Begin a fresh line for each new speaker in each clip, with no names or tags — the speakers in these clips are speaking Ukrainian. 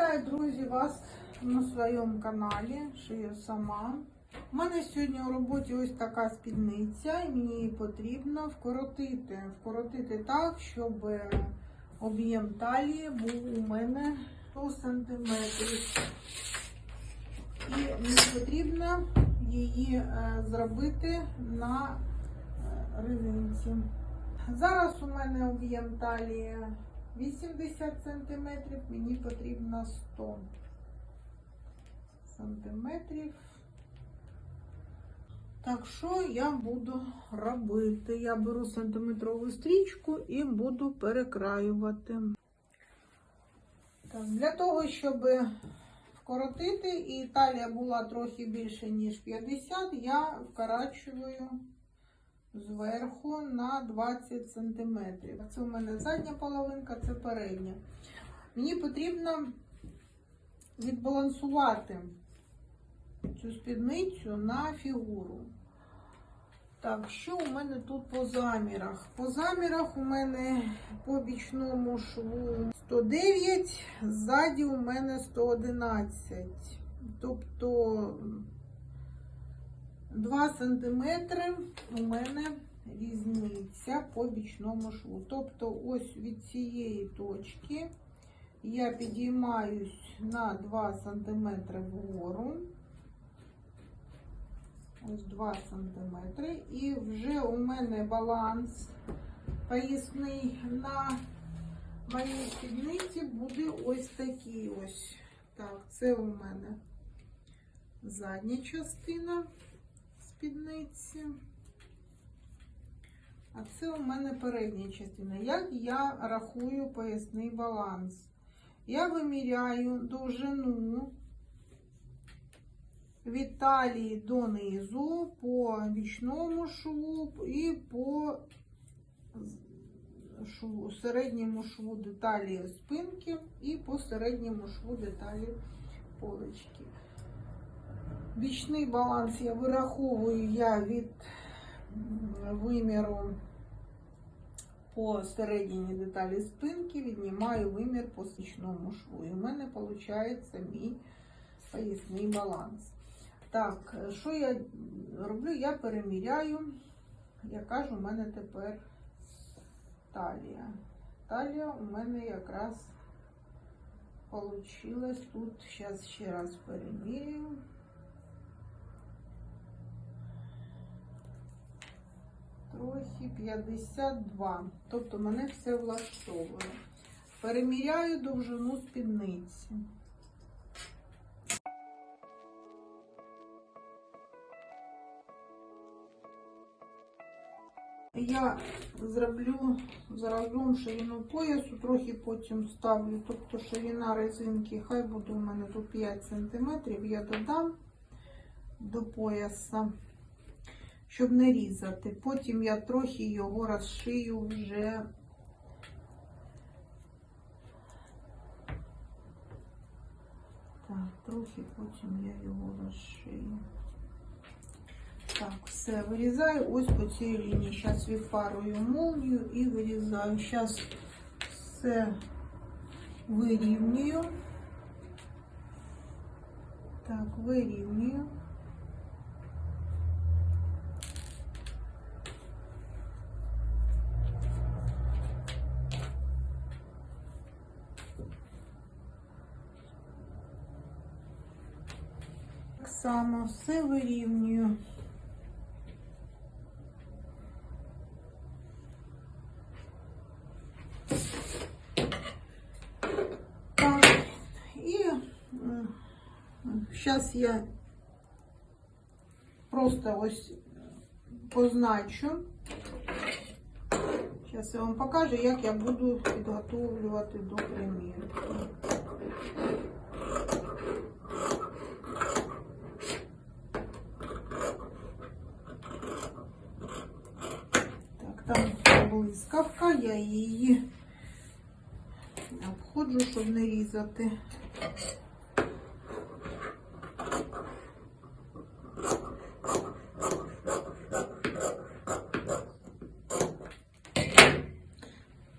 Вітаю, друзі, вас на своєму каналі Шию сама. У мене сьогодні у роботі ось така спідниця, і мені її потрібно вкоротити. Вкоротити так, щоб об'єм талії був у мене 100 см. І мені потрібно її е, зробити на е, резинці. Зараз у мене об'єм талії 80 см, мені потрібно 100 сантиметрів. Так що я буду робити? Я беру сантиметрову стрічку і буду перекраювати. Так, для того, щоб вкоротити і талія була трохи більше, ніж 50, я вкорачую зверху на 20 см. Це у мене задня половинка, це передня. Мені потрібно відбалансувати цю спідницю на фігуру. Так, що у мене тут по замірах? По замірах у мене по бічному шву 109, ззаді у мене 111. Тобто 2 см у мене різниця по бічному шву. Тобто, ось від цієї точки я підіймаюсь на 2 см вгору. Ось 2 см. І вже у мене баланс поясний на моїй спідниці буде ось такий ось. Так, це у мене задня частина спідниці. А це у мене передня частина. Як я рахую поясний баланс? Я виміряю довжину від талії донизу по бічному шву і по шву, середньому шву деталі спинки і по середньому шву деталі полочки. Бічний баланс я вираховую я від виміру по середині деталі спинки, віднімаю вимір по стічному шву. І в мене виходить мій поясний баланс. Так, що я роблю? Я переміряю, яка ж у мене тепер талія. Талія у мене якраз получилась тут. Зараз ще раз переміряю. Трохи 52. Тобто мене все влаштовує. Переміряю довжину спідниці. Я зроблю заразом ширину поясу, трохи потім ставлю, тобто ширина резинки, хай буде у мене тут 5 см, я додам до пояса, щоб не різати. Потім я трохи його розшию вже. Так, трохи потім я його розшию. Так, все, вирізаю ось по цій лінії. Зараз відпарую молнію і вирізаю. Зараз все вирівнюю. Так, вирівнюю. Так само все вирівнюю. Так, і зараз я просто ось позначу. Зараз я вам покажу, як я буду підготовлювати до примірки. Так, там блискавка, я її обходжу, щоб не різати.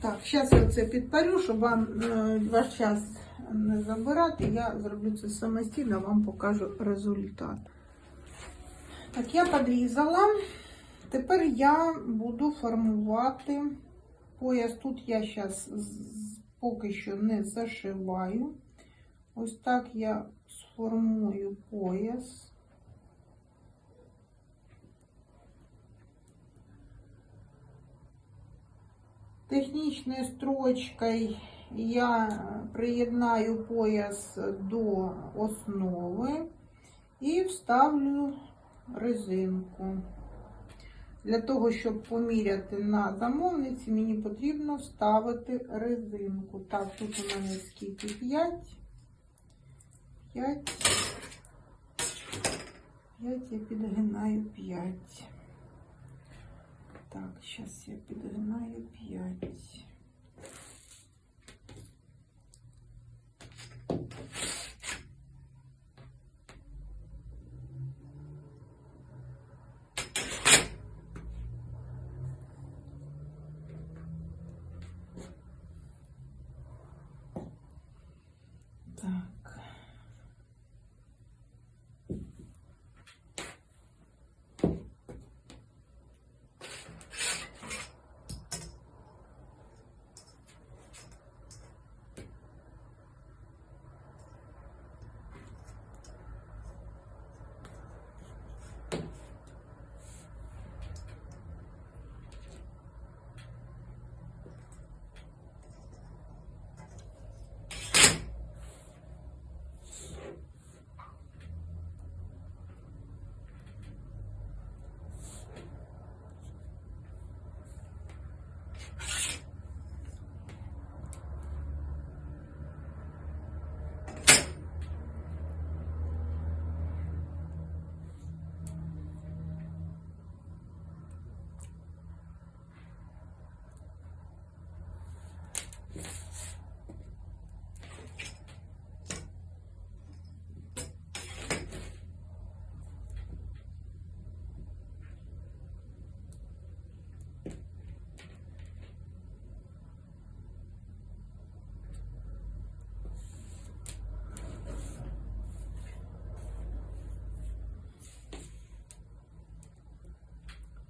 Так, зараз я це підпарю, щоб вам е, ваш час не забирати. Я зроблю це самостійно, вам покажу результат. Так, я підрізала. Тепер я буду формувати пояс. Тут я зараз поки що не зашиваю. Ось так я сформую пояс. Технічною строчкою я приєднаю пояс до основи і вставлю резинку. Для того, щоб поміряти на замовниці, мені потрібно вставити резинку. Так, тут у мене скільки 5. 5. 5 я підгинаю 5. Так, зараз я підгинаю 5. Так.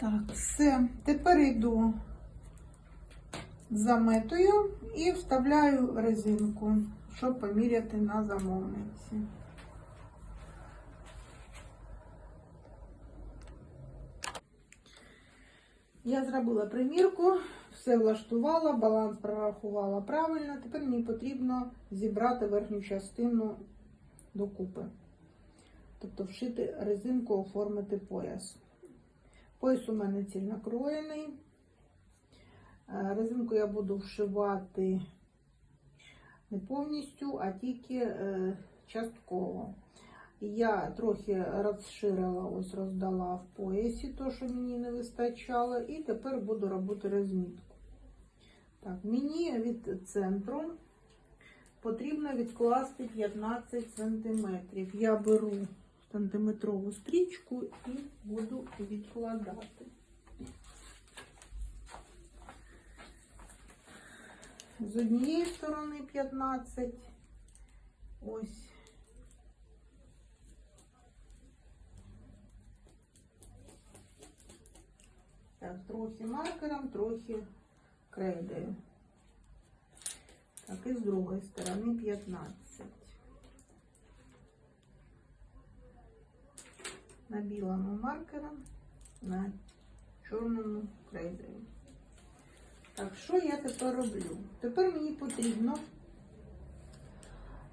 Так, все. Тепер йду заметую і вставляю резинку, щоб поміряти на замовниці. Я зробила примірку, все влаштувала, баланс прорахувала правильно. Тепер мені потрібно зібрати верхню частину докупи. Тобто вшити резинку, оформити пояс. Пояс у мене цільнокроєний. Е, Резинку я буду вшивати не повністю, а тільки е, частково. Я трохи розширила, ось роздала в поясі, то, що мені не вистачало, і тепер буду робити розмітку. Так, мені від центру потрібно відкласти 15 см. Я беру сантиметрову стрічку і буду відкладати. З однієї сторони 15, ось. Так, трохи маркером, трохи крейдою. Так, і з другої сторони 15. На білому маркером, на чорному крейдою. Так, що я тепер роблю? Тепер мені потрібно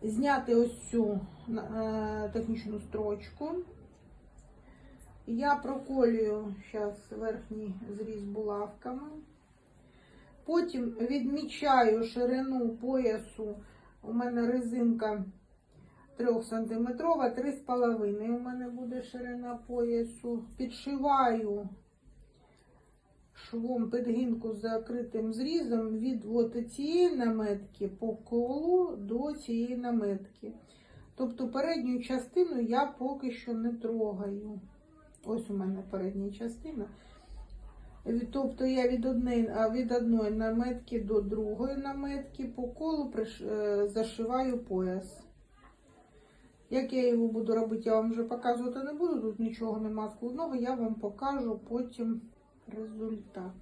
зняти ось цю е, технічну строчку. Я проколюю зараз верхній зріз булавками. Потім відмічаю ширину поясу. У мене резинка 3 сантиметрова, 3,5 у мене буде ширина поясу. Підшиваю швом підгинку з закритим зрізом від от цієї наметки по колу до цієї наметки. Тобто передню частину я поки що не трогаю. Ось у мене передня частина. Тобто я від одної, від одної наметки до другої наметки по колу е, зашиваю пояс. Як я його буду робити, я вам вже показувати не буду, тут нічого нема складного, я вам покажу потім результат.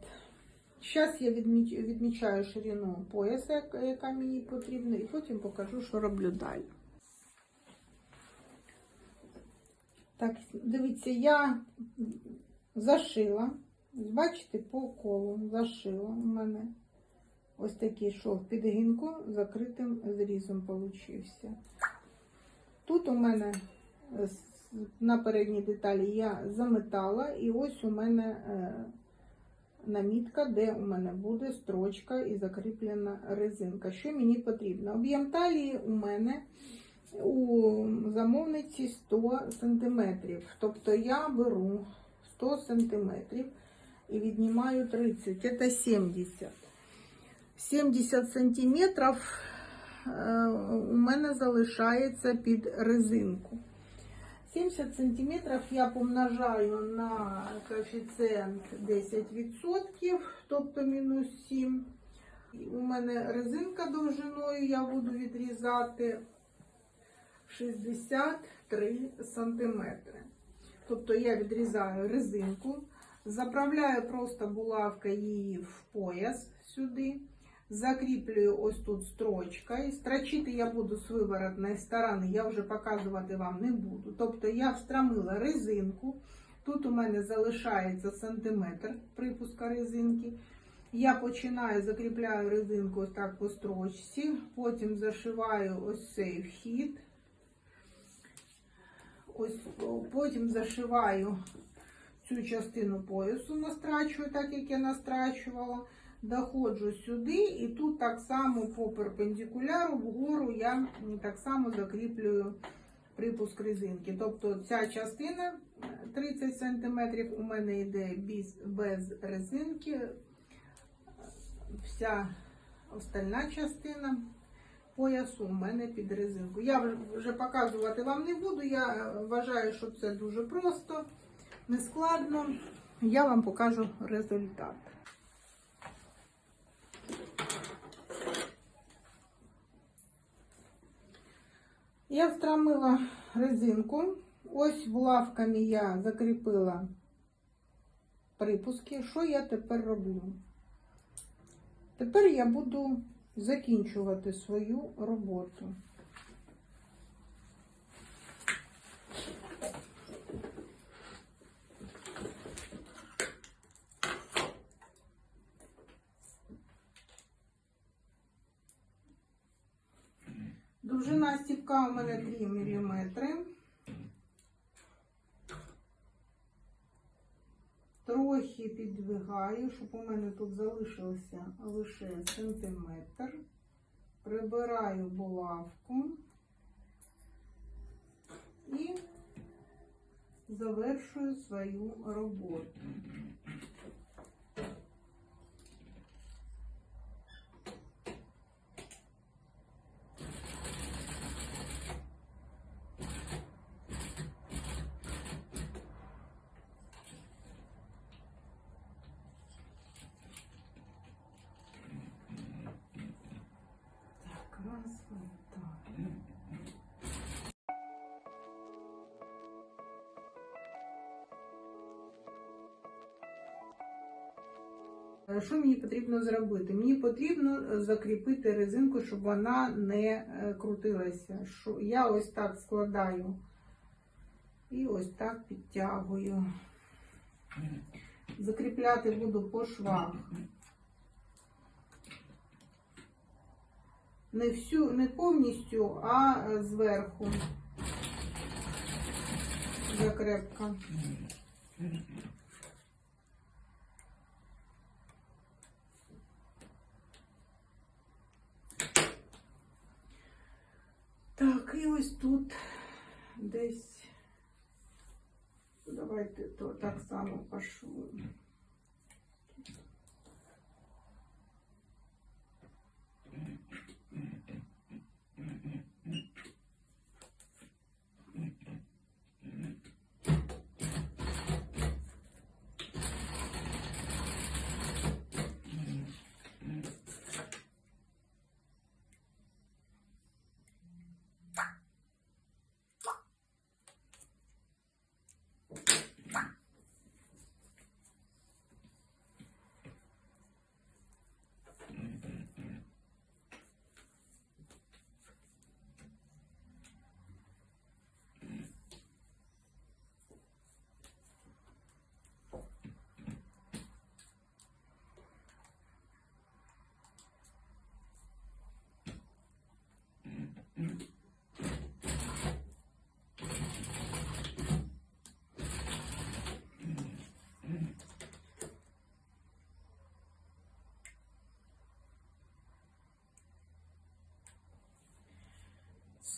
Зараз я відміч, відмічаю ширину пояса, яка- мені потрібна, і потім покажу, що роблю далі. Так, дивіться, я зашила. Бачите, по колу зашила у мене. Ось такий шов підгінку закритим зрізом получився. Тут у мене е, на передній деталі я заметала, і ось у мене е, намітка, де у мене буде строчка і закріплена резинка. Що мені потрібно? Об'єм талії у мене у замовниці 100 см. Тобто я беру 100 см і віднімаю 30, це 70. 70 сантиметрів е, у мене залишається під резинку. 70 сантиметрів я помножаю на коефіцієнт 10%, тобто мінус 7. У мене резинка довжиною я буду відрізати 63 сантиметри. Тобто я відрізаю резинку, заправляю просто булавкою її в пояс сюди, закріплюю ось тут строчкою. Строчити я буду з виворотної сторони, я вже показувати вам не буду. Тобто я встромила резинку, тут у мене залишається сантиметр припуска резинки. Я починаю, закріпляю резинку ось так по строчці, потім зашиваю ось цей вхід. Ось потім зашиваю цю частину поясу, настрачую, так як я настрачувала. Доходжу сюди, і тут так само по перпендикуляру вгору я так само закріплюю припуск резинки. Тобто ця частина е, 30 см у мене йде без, без резинки, вся остальна частина поясу у мене під резинку. Я вже показувати вам не буду. Я вважаю, що це дуже просто, нескладно. Я вам покажу результат. Я встромила резинку. Ось булавками я закріпила припуски. Що я тепер роблю? Тепер я буду закінчувати свою роботу. Довжина у мене 2 мм. Трохи підвигаю, щоб у мене тут залишився лише сантиметр. Прибираю булавку і завершую свою роботу. Е, Що мені потрібно зробити? Мені потрібно закріпити резинку, щоб вона не е, крутилася. Я ось так складаю і ось так підтягую. Закріпляти буду по швах. Не всю, не повністю, а е, зверху. Закрепка. Так, і ось тут десь. Давайте то так само пошло.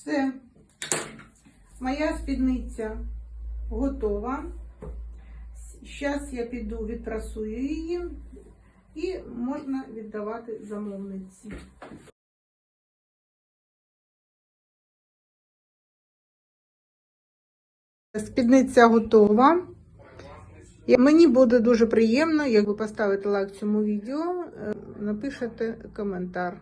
Все. Моя спідниця готова. Зараз я піду відпрасую її і можна віддавати замовниці. Спідниця готова. Мені буде дуже приємно, як ви поставите лайк цьому відео, е, напишете коментар.